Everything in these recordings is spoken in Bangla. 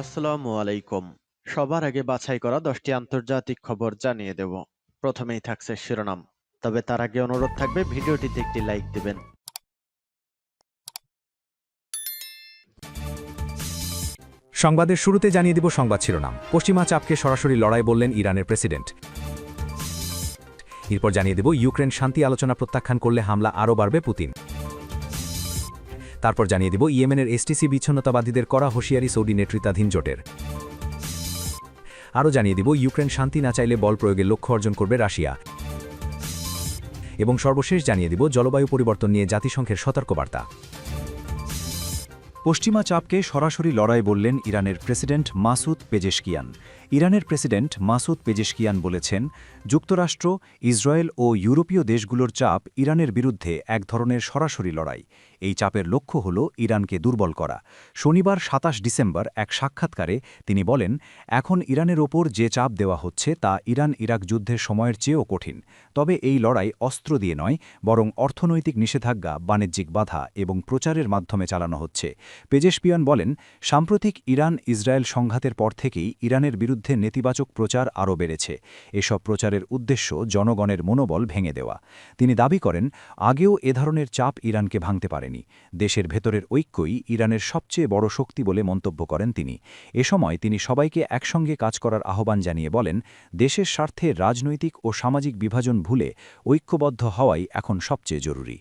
আসসালামু আলাইকুম। সবার আগে বাছাই করা দশটি আন্তর্জাতিক খবর জানিয়ে দেব। প্রথমেই থাকছে শিরোনাম। তবে তার আগে অনুরোধ থাকবে, ভিডিওটিতে একটি লাইক দিবেন। সংবাদের শুরুতে জানিয়ে দিব সংবাদ শিরোনাম। পশ্চিমা চাপকে সরাসরি লড়াই বললেন ইরানের প্রেসিডেন্ট। এরপর জানিয়ে দেব, ইউক্রেন শান্তি আলোচনা প্রত্যাখ্যান করলে হামলা আরও বাড়বে পুতিন। তারপর জানিয়ে দিব, ইয়েমেনের এসটিসি বিচ্ছিন্নতাবাদীদের করা হুঁশিয়ারি সৌদি নেতৃত্বাধীন জোটের। আরও জানিয়ে দিব, ইউক্রেন শান্তি না চাইলে বল প্রয়োগের লক্ষ্য অর্জন করবে রাশিয়া। এবং সর্বশেষ জানিয়ে দিব, জলবায়ু পরিবর্তন নিয়ে জাতিসংঘের সতর্কবার্তা। পশ্চিমা চাপকে সরাসরি লড়াই বললেন ইরানের প্রেসিডেন্ট মাসুদ পেজেশকিয়ান। ইরানের প্রেসিডেন্ট মাসুদ পেজেশকিয়ান বলেছেন, যুক্তরাষ্ট্র, ইসরায়েল ও ইউরোপীয় দেশগুলোর চাপ ইরানের বিরুদ্ধে এক ধরনের সরাসরি লড়াই। এই চাপের লক্ষ্য হল ইরানকে দুর্বল করা। শনিবার সাতাশ ডিসেম্বর এক সাক্ষাৎকারে তিনি বলেন, এখন ইরানের ওপর যে চাপ দেওয়া হচ্ছে তা ইরান ইরাক যুদ্ধের সময়ের চেয়েও কঠিন। তবে এই লড়াই অস্ত্র দিয়ে নয়, বরং অর্থনৈতিক নিষেধাজ্ঞা, বাণিজ্যিক বাধা এবং প্রচারের মাধ্যমে চালানো হচ্ছে। পেজেশপিয়ান বলেন, সাম্প্রতিক ইরান ইসরায়েল সংঘাতের পর থেকেই ইরানের বিরুদ্ধে নেতিবাচক প্রচার আরও বেড়েছে। এসব প্রচারের উদ্দেশ্য জনগণের মনোবল ভেঙে দেওয়া। তিনি দাবি করেন, আগেও এ ধরনের চাপ ইরানকে ভাঙতে পারেনি। দেশের ভেতরের ঐক্যই ইরানের সবচেয়ে বড় শক্তি বলে মন্তব্য করেন তিনি। এ সময় তিনি সবাইকে একসঙ্গে কাজ করার আহ্বান জানিয়ে বলেন, দেশের স্বার্থে রাজনৈতিক ও সামাজিক বিভাজন ভুলে ঐক্যবদ্ধ হওয়াই এখন সবচেয়ে জরুরি।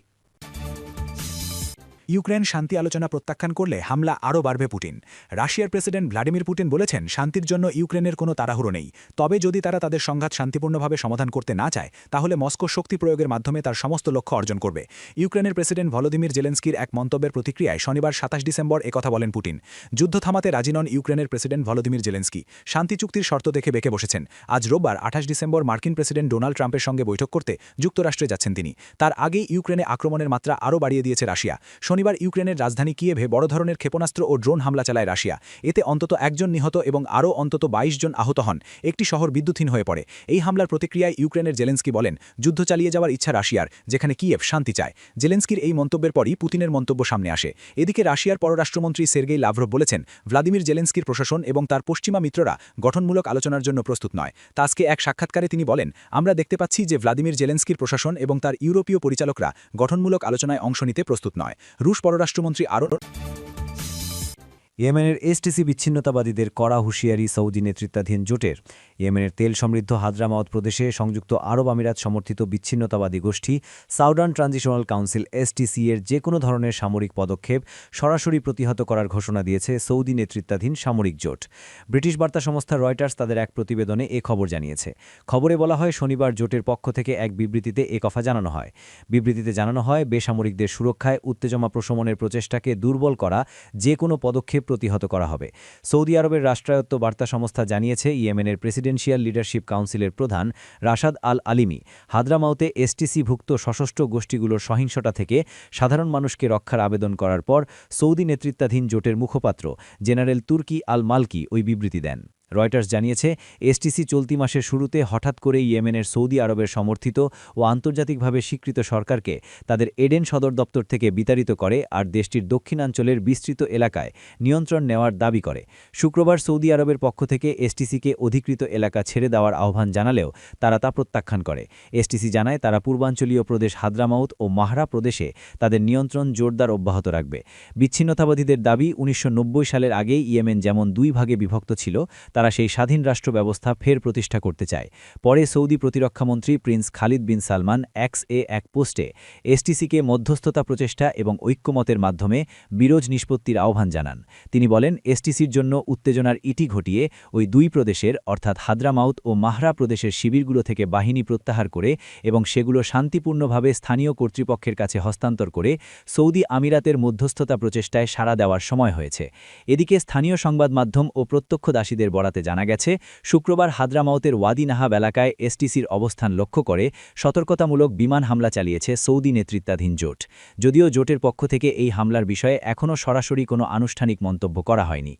ইউক্রেন শান্তি আলোচনা প্রত্যাখ্যান করলে হামলা আরও বাড়বে পুটিন রাশিয়ার প্রেসিডেন্ট ভ্লাদিমির পুটিন বলেছেন, শান্তির জন্য ইউক্রেনের কোনো তাড়াহুড়ো নেই। তবে যদি তারা তাদের সংঘাত শান্তিপূর্ণভাবে সমাধান করতে না চায়, তাহলে মস্কো শক্তি প্রয়োগের মাধ্যমে তার সমস্ত লক্ষ্য অর্জন করবে। ইউক্রেনের প্রেসিডেন্ট ভলোদিমির জেলেন্সকির এক মন্তব্যের প্রতিক্রিয়ায় শনিবার সাতাশ ডিসেম্বর একথা বলেন পুটিন যুদ্ধ থামাতে রাজি নন ইউক্রেনের প্রেসিডেন্ট ভলোদিমির জেলেন্সকি। শান্তি চুক্তির শর্ত দেখে বেঁকে বসেছেন। আজ রোববার আঠাশ ডিসেম্বর মার্কিন প্রেসিডেন্ট ডোনাল্ড ট্রাম্পের সঙ্গে বৈঠক করতে যুক্তরাষ্ট্রে যাচ্ছেন তিনি। তার আগেই ইউক্রেনে আক্রমণের মাত্রা আরও বাড়িয়ে দিয়েছে রাশিয়া। শনিবার ইউক্রেনের রাজধানী কিয়েভে বড় ধরনের ক্ষেপণাস্ত্র ও ড্রোন হামলা চালায় রাশিয়া। এতে অন্তত একজন নিহত এবং আরও অন্তত ২২ জন আহত হন। একটি শহর বিদ্যুৎহীন হয়ে পড়ে। এই হামলার প্রতিক্রিয়ায় ইউক্রেনের জেলেন্সকি বলেন, যুদ্ধ চালিয়ে যাওয়ার ইচ্ছা রাশিয়ার, যেখানে কিয়েভ শান্তি চায়। জেলেন্সকির এই মন্তব্যের পরই পুতিনের মন্তব্য সামনে আসে। এদিকে রাশিয়ার পররাষ্ট্রমন্ত্রী সের্গেই লাভরভ বলেছেন, ভ্লাদিমির জেলেন্সকির প্রশাসন এবং তার পশ্চিমা মিত্ররা গঠনমূলক আলোচনার জন্য প্রস্তুত নয়। তাজকে এক সাক্ষাৎকারে তিনি বলেন, আমরা দেখতে পাচ্ছি যে ভ্লাদিমির জেলেন্সকির প্রশাসন এবং তার ইউরোপীয় পরিচালকরা গঠনমূলক আলোচনায় অংশ নিতে প্রস্তুত নয়। রুশ পররাষ্ট্রমন্ত্রী আরও ইয়েমেনের এসটিসি বিচ্ছিন্নতাবাদীদের কড়া হুঁশিয়ারি সৌদি নেতৃত্বাধীন জোটের। ইয়েমেনের তেল সমৃদ্ধ হাদ্রামাওত প্রদেশে সংযুক্ত আরব আমিরাত সমর্থিত বিচ্ছিন্নতাবাদী গোষ্ঠী সাউদার্ন ট্রানজিশনাল কাউন্সিল এসটিসি এর যে কোনো ধরনের সামরিক পদক্ষেপ সরাসরি প্রতিহত করার ঘোষণা দিয়েছে সৌদি নেতৃত্বাধীন সামরিক জোট। ব্রিটিশ বার্তা সংস্থা রয়টার্স তাদের এক প্রতিবেদনে এ খবর জানিয়েছে। খবরে বলা হয়, শনিবার জোটের পক্ষ থেকে এক বিবৃতিতে এ কথা জানানো হয়। বিবৃতিতে জানানো হয়, বেসামরিকদের সুরক্ষায় উত্তেজমা প্রশমনের প্রচেষ্টাকে দুর্বল করা যে কোনো পদক্ষেপ প্রতিহত করা হবে। সৌদি আরবের রাষ্ট্রায়ত্ত বার্তা সংস্থা জানিয়েছে, ইয়েমেনের প্রেসিডেন্সিয়াল লিডারশিপ কাউন্সিলের প্রধান রাশাদ আল আলিমি হাদ্রামাউতে এসটিসিভুক্ত সশস্ত্র গোষ্ঠীগুলোর সহিংসতা থেকে সাধারণ মানুষকে রক্ষার আবেদন করার পর সৌদি নেতৃত্বাধীন জোটের মুখপাত্র জেনারেল তুর্কি আল মালকি ওই বিবৃতি দেন। রয়টার্স জানিয়েছে, এসটিসি চলতি মাসের শুরুতে হঠাৎ করে ইয়েমেনের সৌদি আরবের সমর্থিত ও আন্তর্জাতিকভাবে স্বীকৃত সরকারকে তাদের এডেন সদর দপ্তর থেকে বিতাড়িত করে আর দেশটির দক্ষিণাঞ্চলের বিস্তৃত এলাকায় নিয়ন্ত্রণ নেওয়ার দাবি করে। শুক্রবার সৌদি আরবের পক্ষ থেকে এসটিসিকে অধিকৃত এলাকা ছেড়ে দেওয়ার আহ্বান জানালেও তারা তা প্রত্যাখ্যান করে। এসটিসি জানায়, তারা পূর্বাঞ্চলীয় প্রদেশ হাদ্রামাউত ও মাহরা প্রদেশে তাদের নিয়ন্ত্রণ জোরদার অব্যাহত রাখবে। বিচ্ছিন্নতাবাদীদের দাবি, উনিশশো নব্বই সালের আগেই ইয়েমেন যেমন দুই ভাগে বিভক্ত ছিল তারা সেই স্বাধীন রাষ্ট্র ব্যবস্থা ফের প্রতিষ্ঠা করতে চায়। পরে সৌদি প্রতিরক্ষামন্ত্রী prince Khalid bin Salman X এ এক পোস্টে এসটিসিকে মধ্যস্থতা প্রচেষ্টা এবং ঐক্যমতের মাধ্যমে বিরোজ নিষ্পত্তির আহ্বান জানান। তিনি বলেন এসটিসির জন্য উত্তেজনার ইটি ঘটিয়ে ওই দুই প্রদেশের, অর্থাৎ হাদ্রামাউত ও মাহরা প্রদেশের শিবিরগুলো থেকে বাহিনী প্রত্যাহার করে এবং সেগুলো শান্তিপূর্ণভাবে স্থানীয় কর্তৃপক্ষের কাছে হস্তান্তর করে সৌদি আমিরাতের মধ্যস্থতা প্রচেষ্টায় সাড়া দেওয়ার সময় হয়েছে। এদিকে স্থানীয় সংবাদ মাধ্যম ও প্রত্যক্ষদাসীদের বরাতে জানা গেছে, শুক্রবার হাদ্রামাউতের ওয়াদি নাহাব এলাকায় এসটিসির অবস্থান লক্ষ্য করে সতর্কতামূলক বিমান হামলা চালিয়েছে সৌদি নেতৃত্বাধীন জোট। যদিও জোটের পক্ষ থেকে এই হামলার বিষয়ে এখনও সরাসরি কোনো আনুষ্ঠানিক মন্তব্য করা হয়নি।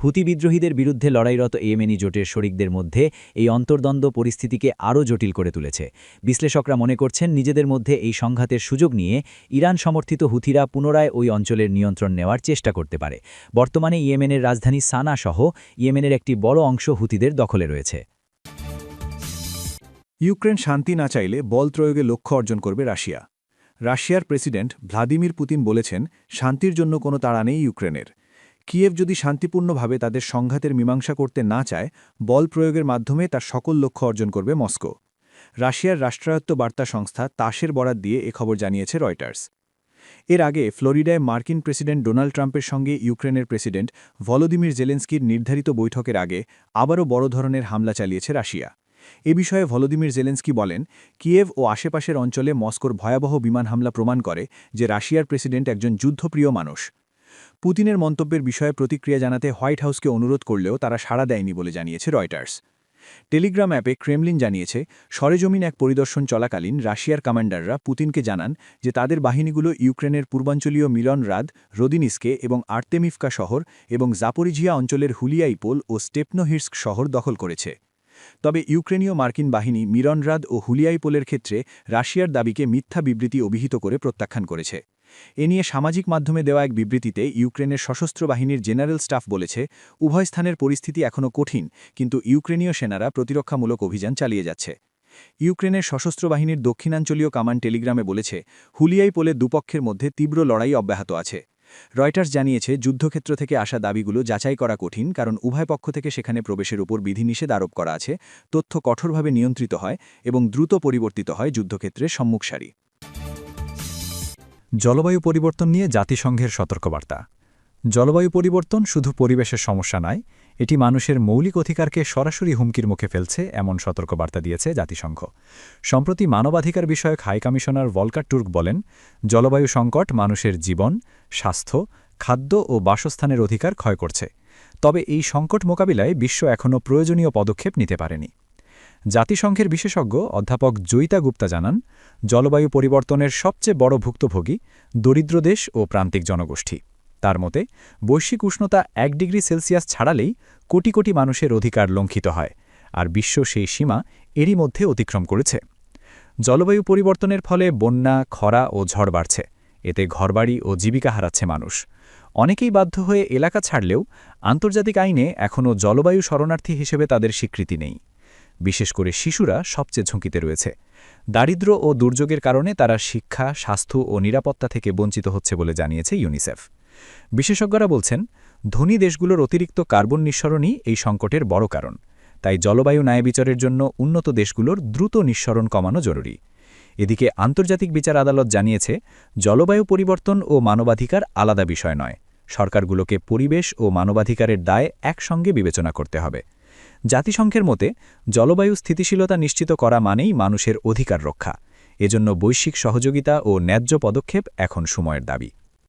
হুতি বিদ্রোহীদের বিরুদ্ধে লড়াইরত ইয়েমেনি জোটের শরিকদের মধ্যে এই অন্তর্দ্বন্দ্ব পরিস্থিতিকে আরও জটিল করে তুলেছে। বিশ্লেষকরা মনে করছেন, নিজেদের মধ্যে এই সংঘাতের সুযোগ নিয়ে ইরান সমর্থিত হুথিরা পুনরায় ওই অঞ্চলের নিয়ন্ত্রণ নেওয়ার চেষ্টা করতে পারে। বর্তমানে ইয়েমেনের রাজধানী সানা সহ ইয়েমেনের একটি বড় অংশ হুতিদের দখলে রয়েছে। ইউক্রেন শান্তি না চাইলে বল প্রয়োগে লক্ষ্য অর্জন করবে রাশিয়া। রাশিয়ার প্রেসিডেন্ট ভ্লাদিমির পুতিন বলেছেন, শান্তির জন্য কোনো তাড়া নেই ইউক্রেনের। কিয়েভ যদি শান্তিপূর্ণভাবে তাদের সংঘাতের মীমাংসা করতে না চায়, বল প্রয়োগের মাধ্যমে তার সকল লক্ষ্য অর্জন করবে মস্কো। রাশিয়ার রাষ্ট্রায়ত্ত বার্তা সংস্থা তাসের বরাত দিয়ে এ খবর জানিয়েছে রয়টার্স। এর আগে ফ্লোরিডায় মার্কিন প্রেসিডেন্ট ডোনাল্ড ট্রাম্পের সঙ্গে ইউক্রেনের প্রেসিডেন্ট ভলোদিমির জেলেন্সকির নির্ধারিত বৈঠকের আগে আবারও বড় ধরনের হামলা চালিয়েছে রাশিয়া। এ বিষয়ে ভলোদিমির জেলেন্সকি বলেন, কিয়েভ ও আশেপাশের অঞ্চলে মস্কোর ভয়াবহ বিমান হামলা প্রমাণ করে যে রাশিয়ার প্রেসিডেন্ট একজন যুদ্ধপ্রিয় মানুষ। পুতিনের মন্তব্যের বিষয়ে প্রতিক্রিয়া জানাতে হোয়াইট হাউসকে অনুরোধ করলেও তারা সাড়া দেয়নি বলে জানিয়েছে রয়টার্স। টেলিগ্রাম অ্যাপে ক্রেমলিন জানিয়েছে, সরেজমিন এক পরিদর্শন চলাকালীন রাশিয়ার কমান্ডাররা পুতিনকে জানান যে তাদের বাহিনীগুলো ইউক্রেনের পূর্বাঞ্চলীয় মিলন রাদ, রোদিনিসকে এবং আর্তেমিফকা শহর এবং জাপোরিঝিয়া অঞ্চলের হুলিয়াইপোল ও স্টেপনোহির্স্ক শহর দখল করেছে। তবে ইউক্রেনীয় মার্কিন বাহিনী মিরনরাদ ও হুলিয়াইপোলের ক্ষেত্রে রাশিয়ার দাবিকে মিথ্যা বিবৃতি অভিহিত করে প্রত্যাখ্যান করেছে। এ নিয়ে সামাজিক মাধ্যমে দেওয়া এক বিবৃতিতে ইউক্রেনের সশস্ত্র বাহিনীর জেনারেল স্টাফ বলেছে, উভয় স্থানের পরিস্থিতি এখনও কঠিন, কিন্তু ইউক্রেনীয় সেনারা প্রতিরক্ষামূলক অভিযান চালিয়ে যাচ্ছে। ইউক্রেনের সশস্ত্র বাহিনীর দক্ষিণাঞ্চলীয় কামান টেলিগ্রামে বলেছে, হুলিয়াই পোলে দুপক্ষের মধ্যে তীব্র লড়াই অব্যাহত আছে। রয়টার্স জানিয়েছে, যুদ্ধক্ষেত্র থেকে আসা দাবিগুলো যাচাই করা কঠিন, কারণ উভয় পক্ষ থেকে সেখানে প্রবেশের উপর বিধিনিষেধ আরোপ করা আছে, তথ্য কঠোরভাবে নিয়ন্ত্রিত হয় এবং দ্রুত পরিবর্তিত হয় যুদ্ধক্ষেত্রের সম্মুখসারি। জলবায়ু পরিবর্তন নিয়ে জাতিসংঘের সতর্কবার্তা। জলবায়ু পরিবর্তন শুধু পরিবেশের সমস্যা নয়, এটি মানুষের মৌলিক অধিকারকে সরাসরি হুমকির মুখে ফেলছে, এমন সতর্কবার্তা দিয়েছে জাতিসংঘ। সম্প্রতি মানবাধিকার বিষয়ক হাইকমিশনার ভলকার টুর্ক বলেন, জলবায়ু সংকট মানুষের জীবন, স্বাস্থ্য, খাদ্য ও বাসস্থানের অধিকার ক্ষয় করছে। তবে এই সংকট মোকাবিলায় বিশ্ব এখনও প্রয়োজনীয় পদক্ষেপ নিতে পারেনি। জাতিসংঘের বিশেষজ্ঞ অধ্যাপক জয়িতা গুপ্তা জানান, জলবায়ু পরিবর্তনের সবচেয়ে বড় ভুক্তভোগী দরিদ্র দেশ ও প্রান্তিক জনগোষ্ঠী। তার মতে, বৈশ্বিক উষ্ণতা এক ডিগ্রি সেলসিয়াস ছাড়ালেই কোটি কোটি মানুষের অধিকার লঙ্ঘিত হয়, আর বিশ্ব সেই সীমা এরই মধ্যে অতিক্রম করেছে। জলবায়ু পরিবর্তনের ফলে বন্যা, খরা ও ঝড় বাড়ছে, এতে ঘরবাড়ি ও জীবিকা হারাচ্ছে মানুষ। অনেকেই বাধ্য হয়ে এলাকা ছাড়লেও আন্তর্জাতিক আইনে এখনও জলবায়ু শরণার্থী হিসেবে তাদের স্বীকৃতি নেই। বিশেষ করে শিশুরা সবচেয়ে ঝুঁকিতে রয়েছে। দারিদ্র্য ও দুর্যোগের কারণে তারা শিক্ষা, স্বাস্থ্য ও নিরাপত্তা থেকে বঞ্চিত হচ্ছে বলে জানিয়েছে ইউনিসেফ। বিশেষজ্ঞরা বলছেন, ধনী দেশগুলোর অতিরিক্ত কার্বন নিঃসরণই এই সংকটের বড় কারণ। তাই জলবায়ু ন্যায়বিচারের জন্য উন্নত দেশগুলোর দ্রুত নিঃসরণ কমানো জরুরি। এদিকে আন্তর্জাতিক বিচার আদালত জানিয়েছে, জলবায়ু পরিবর্তন ও মানবাধিকার আলাদা বিষয় নয়। সরকারগুলোকে পরিবেশ ও মানবাধিকারের দায় একসঙ্গে বিবেচনা করতে হবে। জাতিসংঘের মতে, জলবায়ু স্থিতিশীলতা নিশ্চিত করা মানেই মানুষের অধিকার রক্ষা। এজন্য বৈশ্বিক সহযোগিতা ও ন্যায্য পদক্ষেপ এখন সময়ের দাবি।